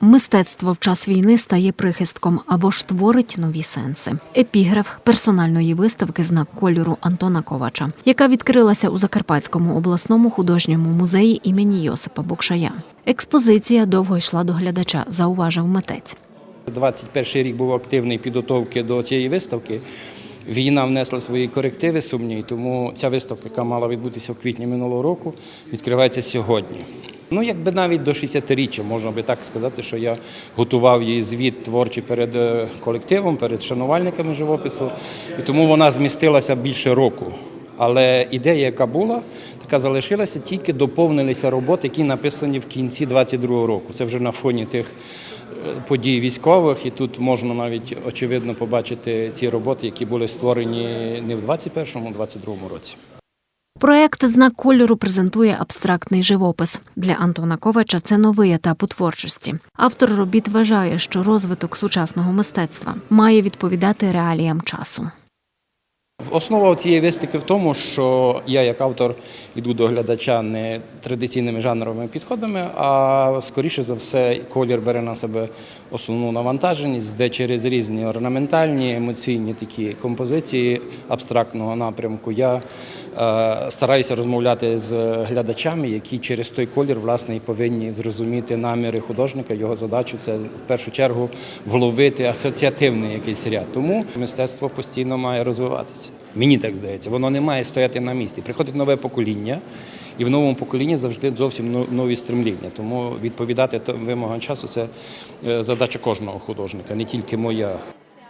Мистецтво в час війни стає прихистком або ж творить нові сенси. Епіграф персональної виставки знак кольору Антона Ковача, яка відкрилася у Закарпатському обласному художньому музеї імені Йосипа Букшая. Експозиція довго йшла до глядача, зауважив митець. 21 рік був активний підготовки до цієї виставки. Війна внесла свої корективи сумні, тому ця виставка, яка мала відбутися в квітні минулого року, відкривається сьогодні. Ну, якби навіть до 60-річчя, можна би так сказати, що я готував її звіт творчий перед е, колективом, перед шанувальниками живопису, і тому вона змістилася більше року. Але ідея, яка була, така залишилася, тільки доповнилися роботи, які написані в кінці 22-го року. Це вже на фоні тих подій військових, і тут можна навіть очевидно побачити ці роботи, які були створені не в 21-му, а в 22-му році. Проект знак кольору презентує абстрактний живопис. Для Антона Ковача це новий етап у творчості. Автор робіт вважає, що розвиток сучасного мистецтва має відповідати реаліям часу. Основа цієї виставки в тому, що я як автор йду до глядача не традиційними жанровими підходами, а скоріше за все колір бере на себе основну навантаженість, де через різні орнаментальні, емоційні такі композиції абстрактного напрямку я стараюся розмовляти з глядачами, які через той колір власне і повинні зрозуміти наміри художника. Його задачу це в першу чергу вловити асоціативний якийсь ряд. Тому мистецтво постійно має розвиватися. Мені так здається, воно не має стояти на місці. Приходить нове покоління. І в новому поколінні завжди зовсім нові стремління. Тому відповідати вимогам часу це е, задача кожного художника, не тільки моя.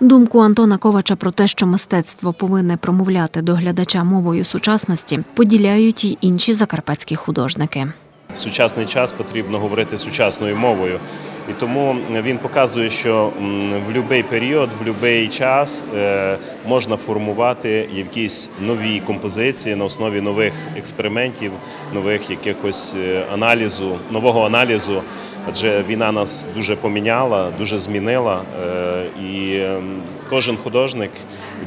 Думку Антона Ковача про те, що мистецтво повинне промовляти до глядача мовою сучасності, поділяють й інші закарпатські художники. В сучасний час потрібно говорити сучасною мовою. І тому він показує, що в будь-який період, в будь-який час е, можна формувати якісь нові композиції на основі нових експериментів, нових якихось е, аналізу, нового аналізу. Адже війна нас дуже поміняла, дуже змінила, е, і ем, кожен художник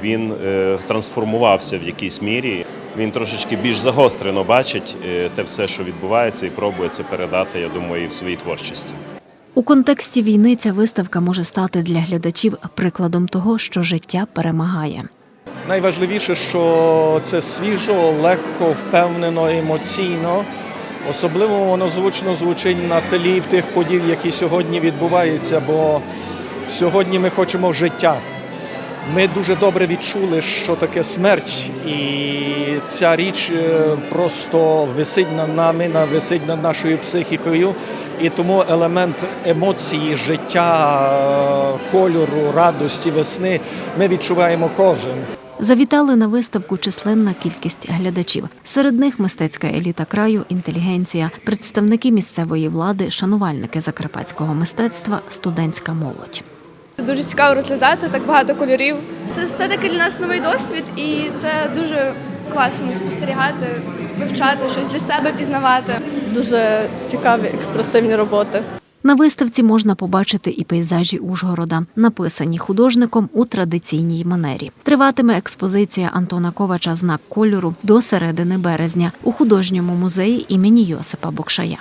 він е, трансформувався в якійсь мірі. Він трошечки більш загострено бачить е, те все, що відбувається, і пробує це передати, я думаю, і в своїй творчості. У контексті війни ця виставка може стати для глядачів прикладом того, що життя перемагає. Найважливіше, що це свіжо, легко, впевнено, емоційно. Особливо воно звучно звучить на тлі тих подій, які сьогодні відбуваються, бо сьогодні ми хочемо життя. Ми дуже добре відчули, що таке смерть, і ця річ е, просто висить над нами, на- висить над нашою психікою. І тому елемент емоції, життя, е, кольору, радості, весни ми відчуваємо кожен. Завітали на виставку численна кількість глядачів. Серед них мистецька еліта краю, інтелігенція, представники місцевої влади, шанувальники закарпатського мистецтва, студентська молодь. Дуже цікаво розглядати так багато кольорів. Це все-таки для нас новий досвід, і це дуже класно спостерігати, вивчати щось для себе пізнавати. дуже цікаві експресивні роботи. На виставці можна побачити і пейзажі Ужгорода, написані художником у традиційній манері. Триватиме експозиція Антона Ковача Знак кольору до середини березня у художньому музеї імені Йосипа Бокшая.